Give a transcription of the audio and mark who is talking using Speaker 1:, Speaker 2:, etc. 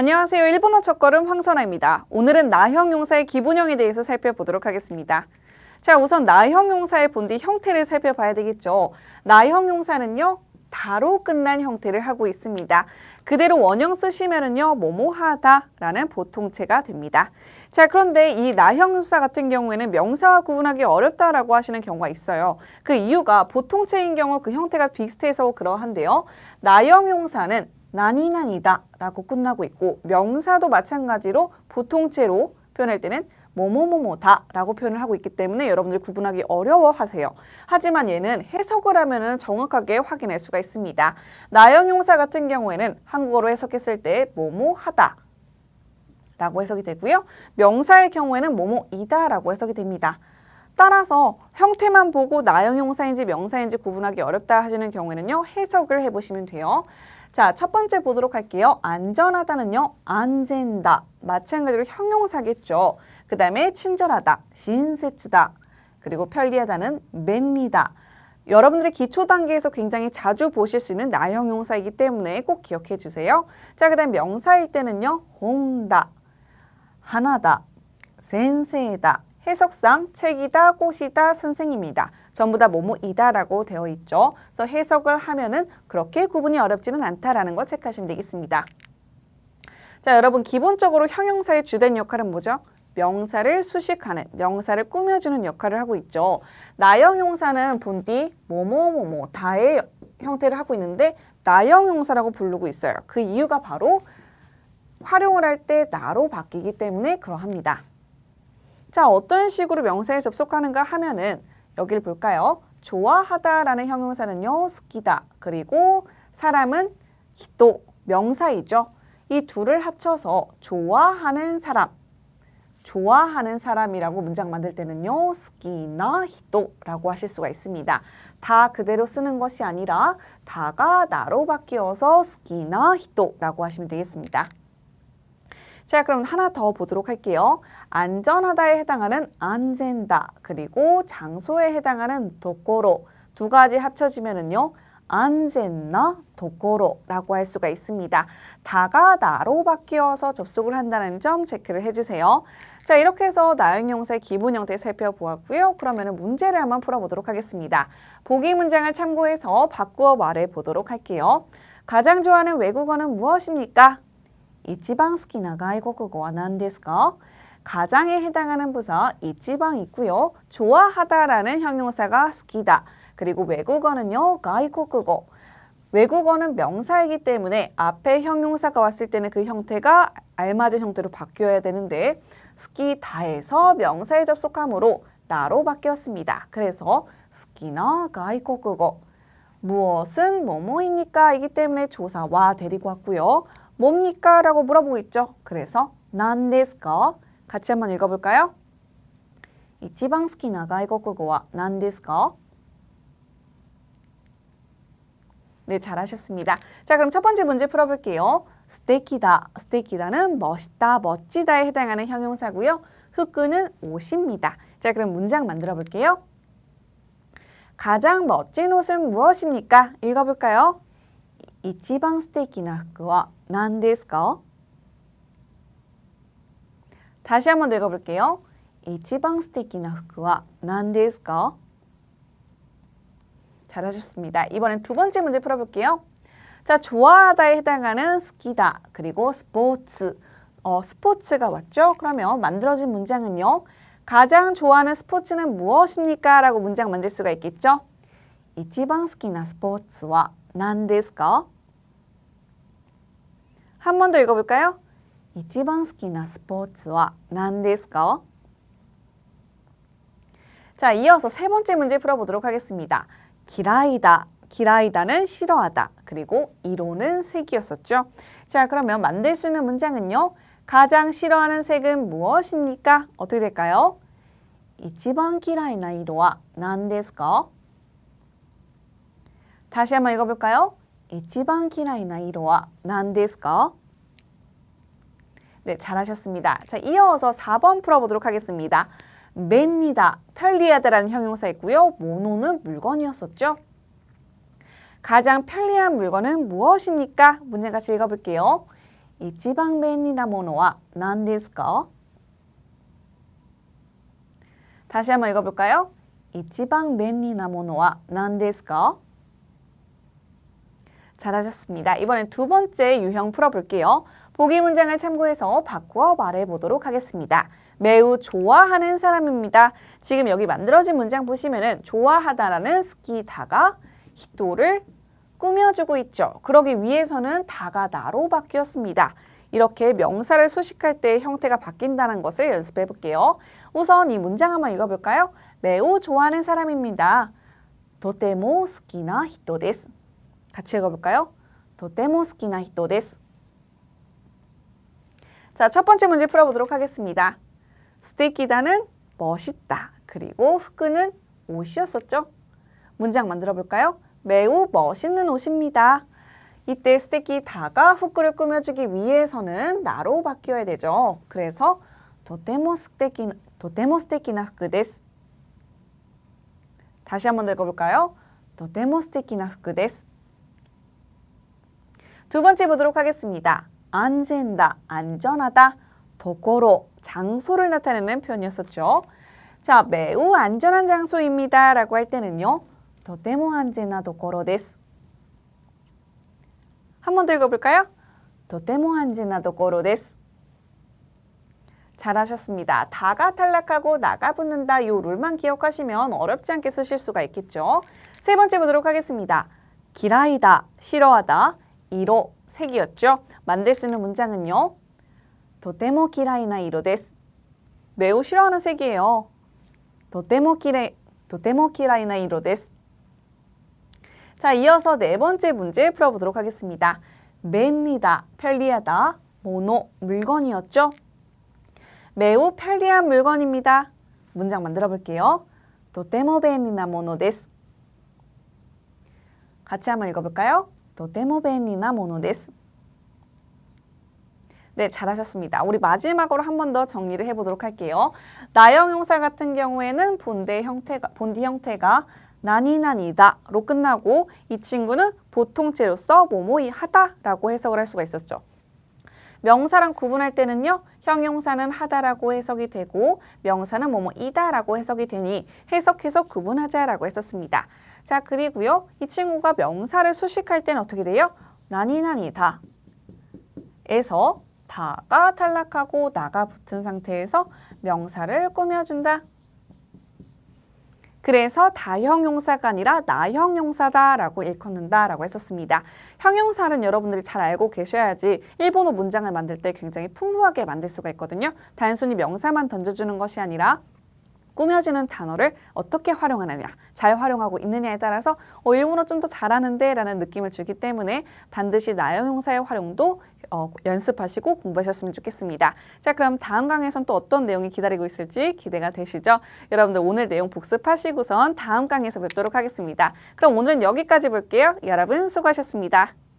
Speaker 1: 안녕하세요. 일본어 첫걸음 황선아입니다. 오늘은 나형 용사의 기본형에 대해서 살펴보도록 하겠습니다. 자, 우선 나형 용사의 본디 형태를 살펴봐야 되겠죠. 나형 용사는요. 다로 끝난 형태를 하고 있습니다. 그대로 원형 쓰시면은요, 뭐뭐하다라는 보통체가 됩니다. 자, 그런데 이 나형 용사 같은 경우에는 명사와 구분하기 어렵다라고 하시는 경우가 있어요. 그 이유가 보통체인 경우 그 형태가 비슷해서 그러한데요. 나형 용사는 나니나니다 라고 끝나고 있고 명사도 마찬가지로 보통체로 표현할 때는 뭐뭐뭐뭐다 라고 표현을 하고 있기 때문에 여러분들 구분하기 어려워 하세요. 하지만 얘는 해석을 하면 정확하게 확인할 수가 있습니다. 나형용사 같은 경우에는 한국어로 해석했을 때 뭐뭐하다 라고 해석이 되고요. 명사의 경우에는 뭐뭐이다 라고 해석이 됩니다. 따라서 형태만 보고 나형용사인지 명사인지 구분하기 어렵다 하시는 경우에는요. 해석을 해보시면 돼요. 자, 첫 번째 보도록 할게요. 안전하다는요. 안젠다. 마찬가지로 형용사겠죠. 그 다음에 친절하다. 신세츠다. 그리고 편리하다는 맨리다. 여러분들의 기초 단계에서 굉장히 자주 보실 수 있는 나형용사이기 때문에 꼭 기억해 주세요. 자, 그 다음 명사일 때는요. 홍다. 하나다. 센세다. 해석상 책이다, 꽃이다, 선생님이다. 전부 다 뭐뭐이다라고 되어 있죠. 그래서 해석을 하면은 그렇게 구분이 어렵지는 않다라는 거 체크하시면 되겠습니다. 자, 여러분 기본적으로 형용사의 주된 역할은 뭐죠? 명사를 수식하는, 명사를 꾸며주는 역할을 하고 있죠. 나형용사는 본디 뭐뭐뭐뭐 다의 형태를 하고 있는데 나형용사라고 부르고 있어요. 그 이유가 바로 활용을 할 때 나로 바뀌기 때문에 그러합니다. 자, 어떤 식으로 명사에 접속하는가 하면은 여기를 볼까요? 좋아하다라는 형용사는요, 스키다. 그리고 사람은 히토, 명사이죠. 이 둘을 합쳐서 좋아하는 사람, 좋아하는 사람이라고 문장 만들 때는요, 스키나 히토라고 하실 수가 있습니다. 다 그대로 쓰는 것이 아니라 다가 나로 바뀌어서 스키나 히토라고 하시면 되겠습니다. 자, 그럼 하나 더 보도록 할게요. 안전하다에 해당하는 안젠다 그리고 장소에 해당하는 도코로 두 가지 합쳐지면은요. 안젠나 도코로라고 할 수가 있습니다. 다가 나로 바뀌어서 접속을 한다는 점 체크를 해주세요. 자 이렇게 해서 나형용사의 기본 형태 살펴보았고요. 그러면 문제를 한번 풀어보도록 하겠습니다. 보기 문장을 참고해서 바꾸어 말해 보도록 할게요. 가장 좋아하는 외국어는 무엇입니까? 이지방 스키나 가이국어 와난 데스까? 가장에 해당하는 부사 이치방 있고요. 좋아하다라는 형용사가 스키다. 그리고 외국어는요. 가이국어. 외국어는 명사이기 때문에 앞에 형용사가 왔을 때는 그 형태가 알맞은 형태로 바뀌어야 되는데 스키다에서 명사에 접속하므로 나로 바뀌었습니다. 그래서 스키나 가이국어 무엇은 뭐뭐입니까? 이기 때문에 조사 와 데리고 왔고요. 뭡니까? 라고 물어보고 있죠. 그래서 난데스까? 같이 한번 읽어볼까요? 一番好きな外国語は何ですか? 네, 잘하셨습니다. 자, 그럼 첫 번째 문제 풀어볼게요. 스테키다, 스테키다는 멋있다, 멋지다에 해당하는 형용사고요. 후크는 옷입니다. 자, 그럼 문장 만들어 볼게요. 가장 멋진 옷은 무엇입니까? 읽어볼까요? 一番素敵な服は 何ですか? 다시 한번 읽어볼게요. 一番素敵な服は何ですか? 잘하셨습니다. 이번엔 두 번째 문제 풀어볼게요. 자, 좋아하다에 해당하는 스키다 그리고 스포츠 어, 스포츠가 왔죠? 그러면 만들어진 문장은요. 가장 좋아하는 스포츠는 무엇입니까? 라고 문장 만들 수가 있겠죠? 一番好きなスポーツは何ですか? 한 번 더 읽어볼까요? 一番好きなスポーツは何ですか? 자, 이어서 세 번째 문제 풀어보도록 하겠습니다. 기라이다, 기라이다는 싫어하다. 그리고 이로는 색이었었죠. 자, 그러면 만들 수 있는 문장은요. 가장 싫어하는 색은 무엇입니까? 어떻게 될까요? 一番嫌いな色は何ですか? 다시 한번 읽어볼까요? 一番嫌いな色は何ですか? 네, 잘하셨습니다. 자, 이어서 4번 풀어보도록 하겠습니다. 맨니다, 편리하다라는 형용사 있고요. 모노는 물건이었었죠. 가장 편리한 물건은 무엇입니까? 문제 같이 읽어볼게요. 一番便利なものは何ですか? 다시 한번 읽어볼까요? 一番便利なものは何ですか? 잘하셨습니다. 이번엔 두 번째 유형 풀어볼게요. 보기 문장을 참고해서 바꾸어 말해보도록 하겠습니다. 매우 좋아하는 사람입니다. 지금 여기 만들어진 문장 보시면은 좋아하다라는 스키다가 히토를 꾸며주고 있죠. 그러기 위해서는 다가 나로 바뀌었습니다. 이렇게 명사를 수식할 때 형태가 바뀐다는 것을 연습해 볼게요. 우선 이 문장 한번 읽어볼까요? 매우 좋아하는 사람입니다. 도테모 스키나 히토 데스. 같이 읽어볼까요? 도테모스키나 히토데스. 자, 첫 번째 문제 풀어보도록 하겠습니다. 스테키다는 멋있다. 그리고 후크는 옷이었었죠? 문장 만들어 볼까요? 매우 멋있는 옷입니다. 이때 스테키다가 후크를 꾸며주기 위해서는 나로 바뀌어야 되죠. 그래서 도테모 스테키나 후크 데스. 다시 한번 읽어볼까요? 도테모 스테키나 후크 데스. 두 번째 보도록 하겠습니다. 안센다, 안전하다, 도고로, 장소를 나타내는 표현이었었죠. 자, 매우 안전한 장소입니다. 라고 할 때는요. 도테모 안전한 도고로 데스. 한 번 더 읽어볼까요? 도테모 안전한 도고로 데스. 잘하셨습니다. 다가 탈락하고 나가 붙는다 요 룰만 기억하시면 어렵지 않게 쓰실 수가 있겠죠. 세 번째 보도록 하겠습니다. 기라이다, 싫어하다. 이로 색이었죠. 만들 수 있는 문장은요. 도테모 키라이나 이로 데스. 매우 싫어하는 색이에요. 도테모 키레 도테모 키라이나 이로 데스. 자, 이어서 네 번째 문제 풀어보도록 하겠습니다. 맵니다, 편리하다, 모노, 물건이었죠? 매우 편리한 물건입니다. 문장 만들어 볼게요. 도테모 벤이나 모노 데스. 같이 한번 읽어볼까요? とても便利なものです. 네, 잘하셨습니다. 우리 마지막으로 한 번 더 정리를 해보도록 할게요. 나형용사 같은 경우에는 본대 형태가 본디 형태가 나니나니다로 끝나고 이 친구는 보통체로서 뭐뭐이 하다라고 해석을 할 수가 있었죠. 명사랑 구분할 때는요. 형용사는 하다라고 해석이 되고 명사는 뭐뭐이다라고 해석이 되니 해석해서 구분하자라고 했었습니다. 자, 그리고요. 이 친구가 명사를 수식할 때는 어떻게 돼요? 나니나니다 에서 다가 탈락하고 나가 붙은 상태에서 명사를 꾸며준다. 그래서 다형 용사가 아니라 나형 용사다라고 일컫는다라고 했었습니다. 형용사는 여러분들이 잘 알고 계셔야지 일본어 문장을 만들 때 굉장히 풍부하게 만들 수가 있거든요. 단순히 명사만 던져주는 것이 아니라 꾸며지는 단어를 어떻게 활용하느냐, 잘 활용하고 있느냐에 따라서 어, 일본어 좀 더 잘하는데 라는 느낌을 주기 때문에 반드시 나형용사의 활용도 어, 연습하시고 공부하셨으면 좋겠습니다. 자, 그럼 다음 강의에선 또 어떤 내용이 기다리고 있을지 기대가 되시죠? 여러분들 오늘 내용 복습하시고선 다음 강의에서 뵙도록 하겠습니다. 그럼 오늘은 여기까지 볼게요. 여러분 수고하셨습니다.